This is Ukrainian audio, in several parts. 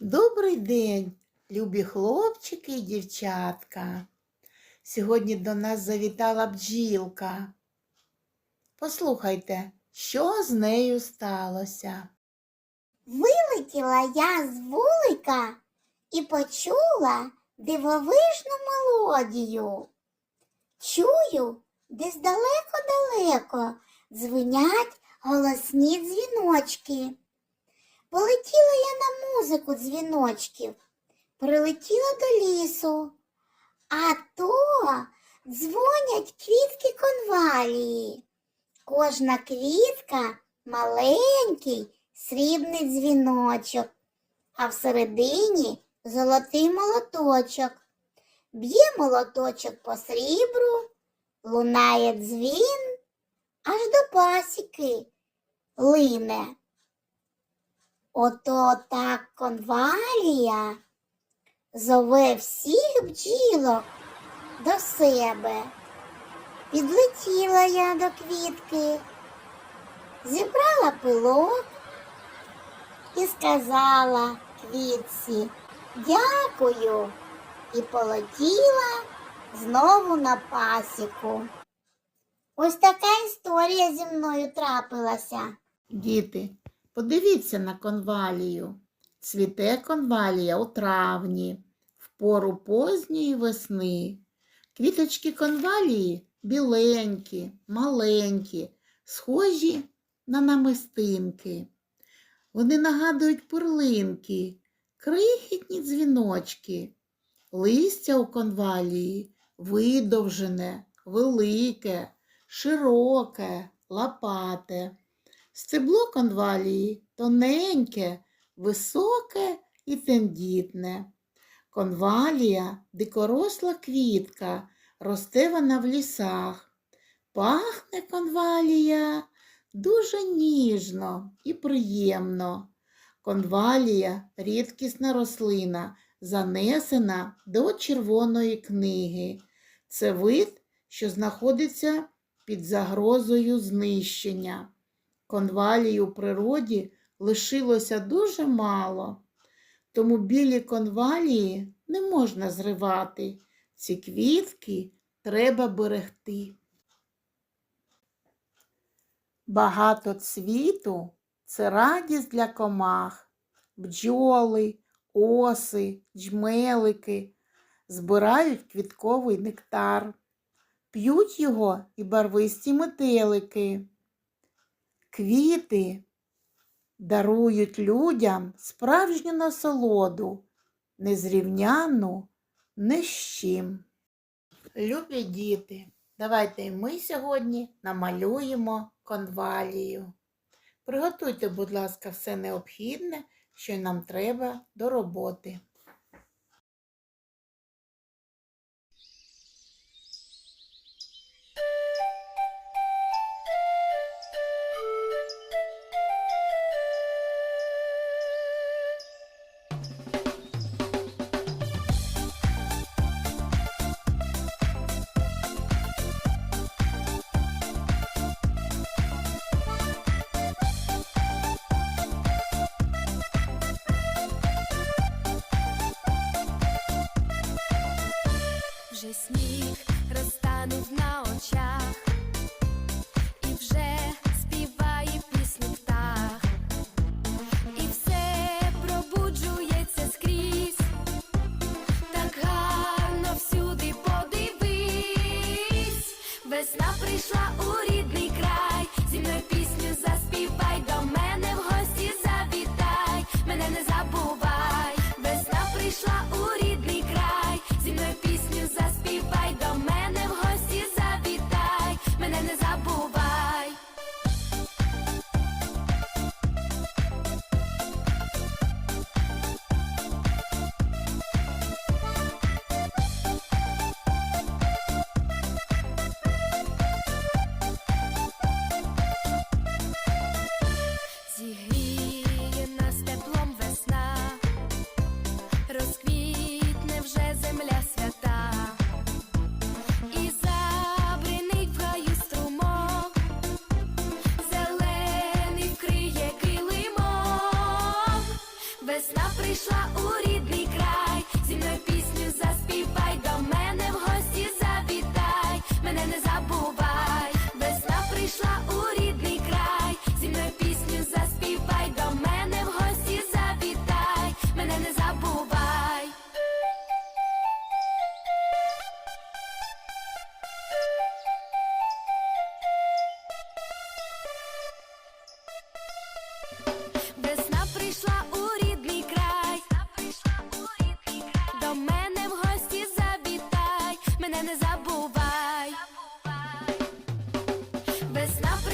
Добрий день, любі хлопчики і дівчатка. Сьогодні до нас завітала бджілка. Послухайте, що з нею сталося. Вилетіла я з вулика і почула дивовижну мелодію. Чую, десь далеко-далеко дзвенять голосні дзвіночки. Полетіла я на музику дзвіночків, прилетіла до лісу, а то дзвонять квітки конвалії. Кожна квітка маленький срібний дзвіночок, а всередині золотий молоточок. Б'є молоточок по срібру, лунає дзвін, аж до пасіки лине. Ото так конвалія зове всіх бджілок до себе. Підлетіла я до квітки, зібрала пилок і сказала квітці дякую і полетіла знову на пасіку. Ось така історія зі мною трапилася. Діти, подивіться на конвалію. Цвіте конвалія у травні, в пору позньої весни. Квіточки конвалії біленькі, маленькі, схожі на намистинки. Вони нагадують перлинки, крихітні дзвіночки. Листя у конвалії видовжене, велике, широке, лопате. Стебло конвалії тоненьке, високе і тендітне. Конвалія дикоросла квітка, росте вона в лісах. Пахне конвалія дуже ніжно і приємно. Конвалія рідкісна рослина, занесена до червоної книги. Це вид, що знаходиться під загрозою знищення. Конвалії у природі лишилося дуже мало, тому білі конвалії не можна зривати. Ці квітки треба берегти. Багато цвіту це радість для комах, бджоли, оси, джмелики збирають квітковий нектар, п'ють його і барвисті метелики. Квіти дарують людям справжню насолоду, незрівняну ні з чим. Любі діти, давайте ми сьогодні намалюємо конвалію. Приготуйте, будь ласка, все необхідне, що нам треба до роботи. Вже сніг розтанув на очах,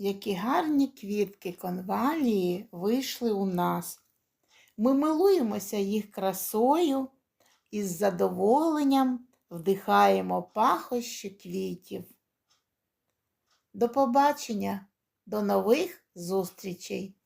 які гарні квітки конвалії вийшли у нас. Ми милуємося їх красою і з задоволенням вдихаємо пахощі квітів. До побачення, до нових зустрічей!